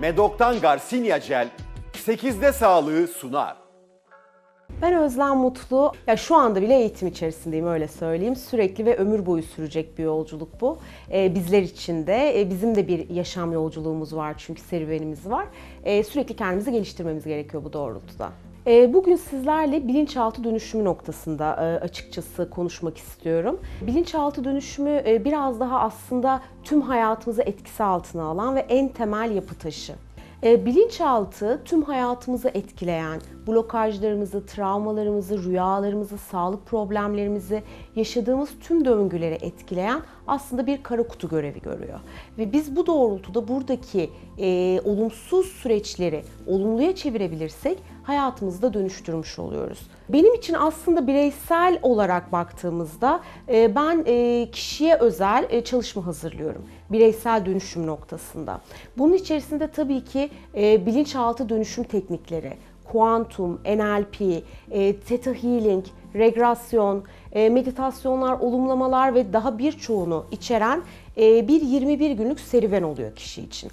Medok'tan Garcinia Gel 8'de sağlığı sunar. Ben Özlem Mutlu. Ya şu anda bile eğitim içerisindeyim öyle söyleyeyim. Sürekli ve ömür boyu sürecek bir yolculuk bu. Ee, bizler için de e, bizim de bir yaşam yolculuğumuz var çünkü serüvenimiz var. Ee, sürekli kendimizi geliştirmemiz gerekiyor bu doğrultuda. Ee, Bugün sizlerle bilinçaltı dönüşümü noktasında e, açıkçası konuşmak istiyorum. Bilinçaltı dönüşümü e, biraz daha aslında tüm hayatımızı etkisi altına alan ve en temel yapı taşı. E, bilinçaltı tüm hayatımızı etkileyen, blokajlarımızı, travmalarımızı, rüyalarımızı, sağlık problemlerimizi, yaşadığımız tüm döngüleri etkileyen aslında bir kara kutu görevi görüyor. Ve biz bu doğrultuda buradaki e, olumsuz süreçleri olumluya çevirebilirsek hayatımızda dönüştürmüş oluyoruz. Benim için aslında bireysel olarak baktığımızda e, ben e, kişiye özel e, çalışma hazırlıyorum. Bireysel dönüşüm noktasında. Bunun içerisinde tabii ki e, bilinçaltı dönüşüm teknikleri, kuantum, NLP, e, Theta Healing, regresyon, e, meditasyonlar, olumlamalar ve daha birçoğunu içeren e, bir 21 günlük serüven oluyor kişi için.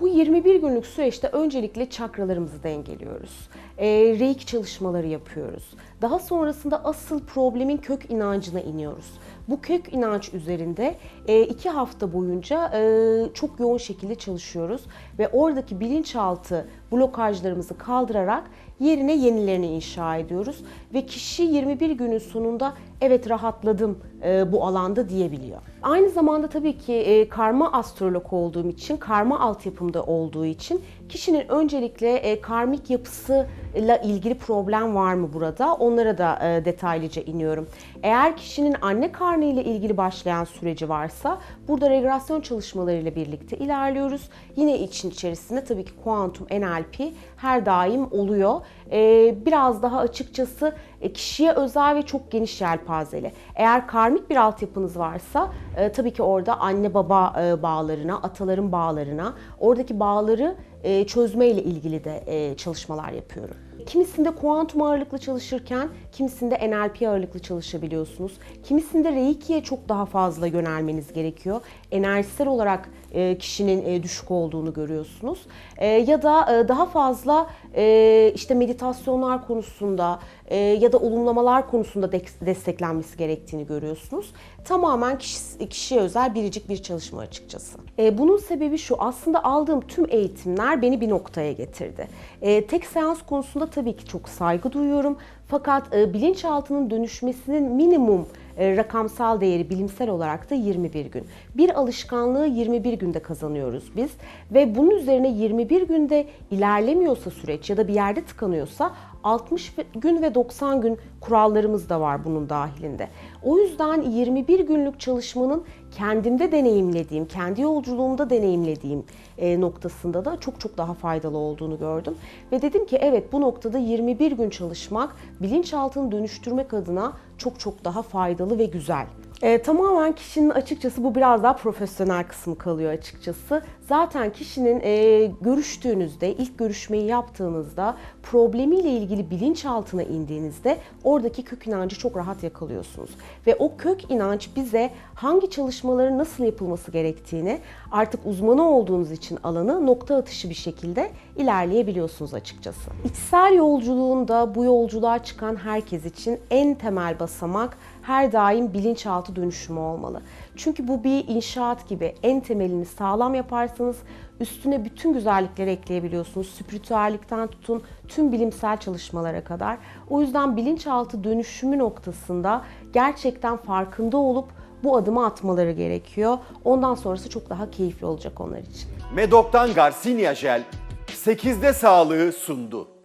Bu 21 günlük süreçte öncelikle çakralarımızı dengeliyoruz. E, reiki çalışmaları yapıyoruz. Daha sonrasında asıl problemin kök inancına iniyoruz. Bu kök inanç üzerinde e, iki hafta boyunca e, çok yoğun şekilde çalışıyoruz ve oradaki bilinçaltı blokajlarımızı kaldırarak yerine yenilerini inşa ediyoruz ve kişi 21 günün sonunda evet rahatladım e, bu alanda diyebiliyor. Aynı zamanda tabii ki karma astrolog olduğum için, karma altyapımda olduğu için kişinin öncelikle karmik yapısıyla ilgili problem var mı burada? Onlara da e, detaylıca iniyorum. Eğer kişinin anne karnı ile ilgili başlayan süreci varsa burada regresyon çalışmalarıyla birlikte ilerliyoruz. Yine için içerisinde tabii ki kuantum, NLP her daim oluyor. E, biraz daha açıkçası e, kişiye özel ve çok geniş yelpazeli. Eğer karmik bir altyapınız varsa tabii ki orada anne baba bağlarına, ataların bağlarına, oradaki bağları e, çözme ile ilgili de çalışmalar yapıyorum. Kimisinde kuantum ağırlıklı çalışırken, kimisinde NLP ağırlıklı çalışabiliyorsunuz. Kimisinde Reiki'ye çok daha fazla yönelmeniz gerekiyor. Enerjisel olarak e, kişinin e, düşük olduğunu görüyorsunuz. E, Ya da daha fazla işte meditasyonlar konusunda ya da olumlamalar konusunda desteklenmesi gerektiğini görüyorsunuz. Tamamen kişi, kişiye özel biricik bir çalışma açıkçası. Bunun sebebi şu, aslında aldığım tüm eğitimler beni bir noktaya getirdi. Tek seans konusunda tabii ki çok saygı duyuyorum. Fakat e, bilinçaltının dönüşmesinin minimum rakamsal değeri bilimsel olarak da 21 gün. Bir alışkanlığı 21 günde kazanıyoruz biz ve bunun üzerine 21 günde ilerlemiyorsa süreç ya da bir yerde tıkanıyorsa 60 gün ve 90 gün kurallarımız da var bunun dahilinde. O yüzden 21 günlük çalışmanın kendimde deneyimlediğim, kendi yolculuğumda deneyimlediğim e, noktasında da çok çok daha faydalı olduğunu gördüm. Ve dedim ki evet bu noktada 21 gün çalışmak bilinçaltını dönüştürmek adına çok çok daha faydalı ve güzel. E, tamamen kişinin açıkçası bu biraz daha profesyonel kısmı kalıyor açıkçası. Zaten kişinin e, görüştüğünüzde, ilk görüşmeyi yaptığınızda problemiyle ilgili bilinçaltına indiğinizde oradaki kök inancı çok rahat yakalıyorsunuz. Ve o kök inanç bize hangi çalışmaların nasıl yapılması gerektiğini artık uzmanı olduğunuz için alanı nokta atışı bir şekilde ilerleyebiliyorsunuz açıkçası. İçsel yolculuğunda bu yolculuğa çıkan herkes için en temel basamak her daim bilinçaltı dönüşümü olmalı. Çünkü bu bir inşaat gibi en temelini sağlam yaparsanız üstüne bütün güzellikleri ekleyebiliyorsunuz. Spiritüellikten tutun tüm bilimsel çalışmalara kadar. O yüzden bilinçaltı dönüşümü noktasında gerçekten farkında olup bu adımı atmaları gerekiyor. Ondan sonrası çok daha keyifli olacak onlar için. Medok'tan Garcinia Gel 8'de sağlığı sundu.